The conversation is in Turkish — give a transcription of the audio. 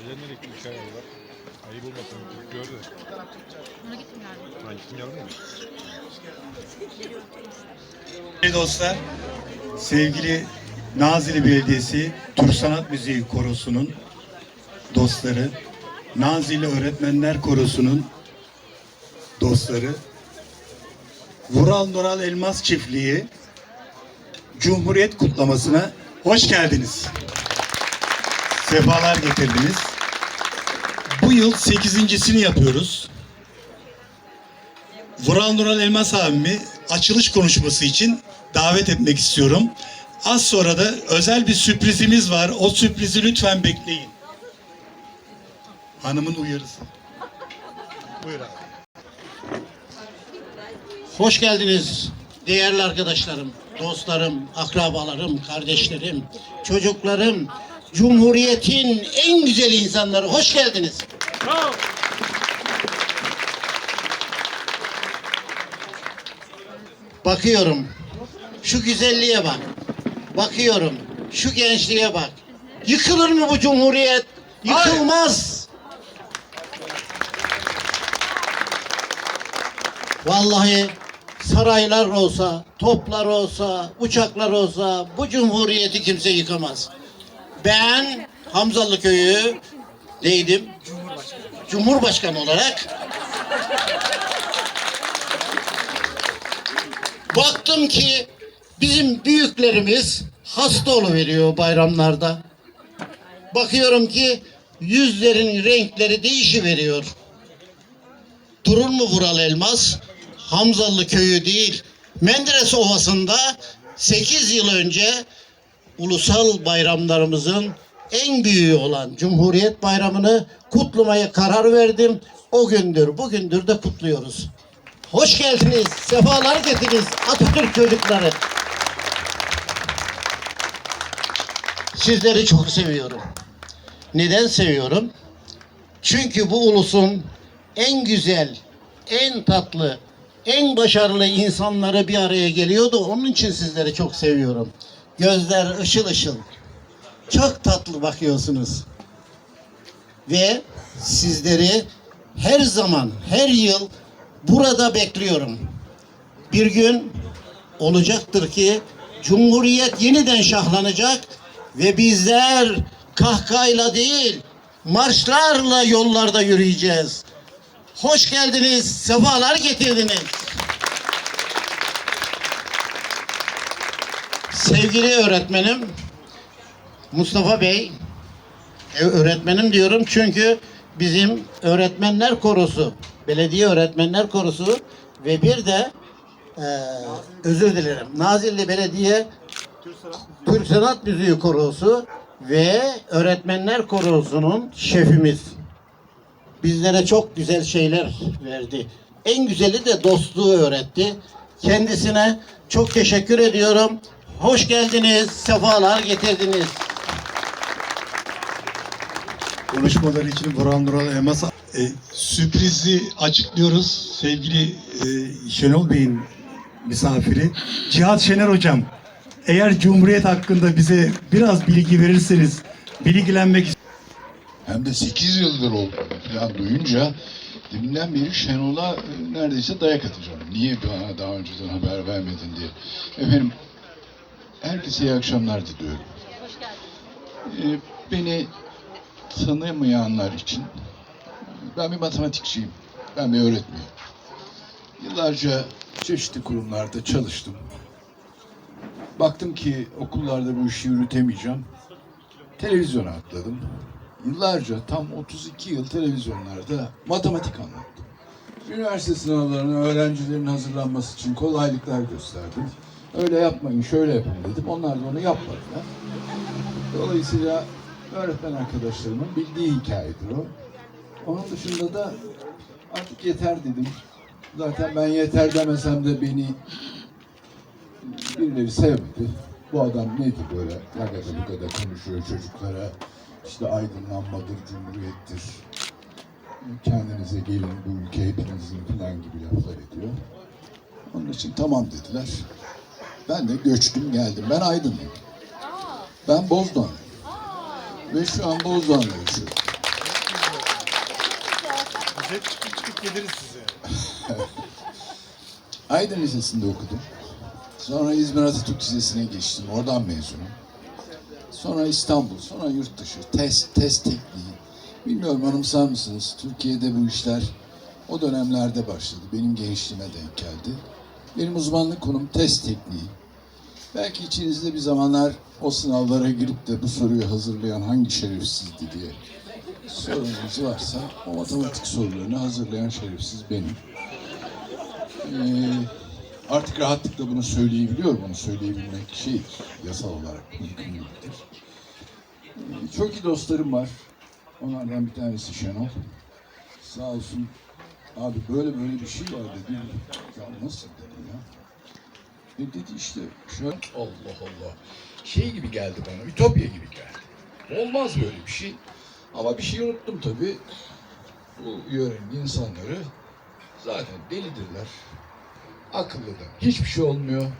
Seçenler iki üç ay var. Ayıp olmasın. Gördü. Ona gittim galiba. Ha gittin geldin mi? Sevgili dostlar, sevgili Nazilli Belediyesi Türk Sanat Müziği Korosu'nun dostları, Nazilli Öğretmenler Korosu'nun dostları, Vural Nural Elmas Çiftliği Cumhuriyet kutlamasına hoş geldiniz. Sefalar getirdiniz. Bu yıl sekizincisini yapıyoruz. Vural Nural Elmas abimi açılış konuşması için davet etmek istiyorum. Az sonra da özel bir sürprizimiz var. O sürprizi lütfen bekleyin. Hanımın uyarısı. Buyur abi. Hoş geldiniz değerli arkadaşlarım, dostlarım, akrabalarım, kardeşlerim, çocuklarım, Cumhuriyet'in en güzel insanları hoş geldiniz. Bakıyorum, şu güzelliğe bak. Bakıyorum, şu gençliğe bak. Yıkılır mı bu Cumhuriyet? Yıkılmaz. Vallahi saraylar olsa, toplar olsa, uçaklar olsa bu cumhuriyeti kimse yıkamaz. Ben Hamzalı köyü neydim? Cumhurbaşkanı. Cumhurbaşkanı olarak baktım ki bizim büyüklerimiz hasta veriyor bayramlarda. Bakıyorum ki yüzlerin renkleri değişiveriyor. Durur mu Vural Elmas? Hamzalı köyü değil, Menderes Ovası'nda 8 yıl önce ulusal bayramlarımızın en büyüğü olan Cumhuriyet Bayramı'nı kutlamaya karar verdim. O gündür, bugündür de kutluyoruz. Hoş geldiniz, sefalar getirdiniz Atatürk çocukları. Sizleri çok seviyorum. Neden seviyorum? Çünkü bu ulusun en güzel, en tatlı, en başarılı insanları bir araya geliyordu. Onun için sizleri çok seviyorum. Gözler ışıl ışıl. Çok tatlı bakıyorsunuz. Ve sizleri her zaman, her yıl burada bekliyorum. Bir gün olacaktır ki Cumhuriyet yeniden şahlanacak ve bizler kahkahayla değil, marşlarla yollarda yürüyeceğiz. Hoş geldiniz, sefalar getirdiniz. Sevgili öğretmenim Mustafa Bey, e, öğretmenim diyorum çünkü bizim öğretmenler korosu, belediye öğretmenler korosu ve bir de e, özür dilerim Nazilli Belediye Türk Sanat Müziği Korosu ve Öğretmenler Korosu'nun şefimiz bizlere çok güzel şeyler verdi. En güzeli de dostluğu öğretti. Kendisine çok teşekkür ediyorum. Hoş geldiniz, sefalar getirdiniz. Konuşmaları için Vural Nural Elmas e, sürprizi açıklıyoruz. Sevgili e, Şenol Bey'in misafiri Cihat Şener Hocam. Eğer Cumhuriyet hakkında bize biraz bilgi verirseniz bilgilenmek Hem de 8 yıldır oldu falan duyunca deminden beri Şenol'a neredeyse dayak atacağım. Niye bana daha önceden haber vermedin diye. Efendim herkese iyi akşamlar diliyorum. Ee, beni tanımayanlar için ben bir matematikçiyim. Ben bir öğretmenim. Yıllarca çeşitli kurumlarda çalıştım. Baktım ki okullarda bu işi yürütemeyeceğim. Televizyona atladım. Yıllarca tam 32 yıl televizyonlarda matematik anlattım. Üniversite sınavlarına öğrencilerin hazırlanması için kolaylıklar gösterdim. Öyle yapmayın, şöyle yapın dedim. Onlar da onu yapmadılar. Dolayısıyla öğretmen arkadaşlarımın bildiği hikayedir o. Onun dışında da artık yeter dedim. Zaten ben yeter demesem de beni birileri sevmedi. Bu adam nedir böyle lagada lugada konuşuyor çocuklara. İşte aydınlanmadır, cumhuriyettir. Kendinize gelin bu ülke hepinizin falan gibi laflar ediyor. Onun için tamam dediler. Ben de göçtüm geldim. Ben Aydınlıyım. Ben Bozdoğan. Ve şu an Bozdoğan'da yaşıyorum. Hep çıkıp çıkıp geliriz size. Aydın Lisesi'nde okudum. Sonra İzmir Atatürk Lisesi'ne geçtim. Oradan mezunum. Sonra İstanbul, sonra yurt dışı. Test, test tekniği. Bilmiyorum anımsar mısınız? Türkiye'de bu işler o dönemlerde başladı. Benim gençliğime denk geldi. Benim uzmanlık konum test tekniği. Belki içinizde bir zamanlar o sınavlara girip de bu soruyu hazırlayan hangi şerefsizdi diye sorunuz varsa o matematik sorularını hazırlayan şerefsiz benim. Ee, artık rahatlıkla bunu söyleyebiliyorum. Bunu söyleyebilmek şey yasal olarak mümkün değildir. Ee, çok iyi dostlarım var. Onlardan bir tanesi Şenol. Sağ olsun. Abi böyle böyle bir şey var dedi. Ya nasıl dedim ya. E dedi işte şu Allah Allah. Şey gibi geldi bana. Ütopya gibi geldi. Olmaz böyle bir şey. Ama bir şey unuttum tabii. Bu yörenin insanları zaten delidirler. Akıllıdan hiçbir şey olmuyor.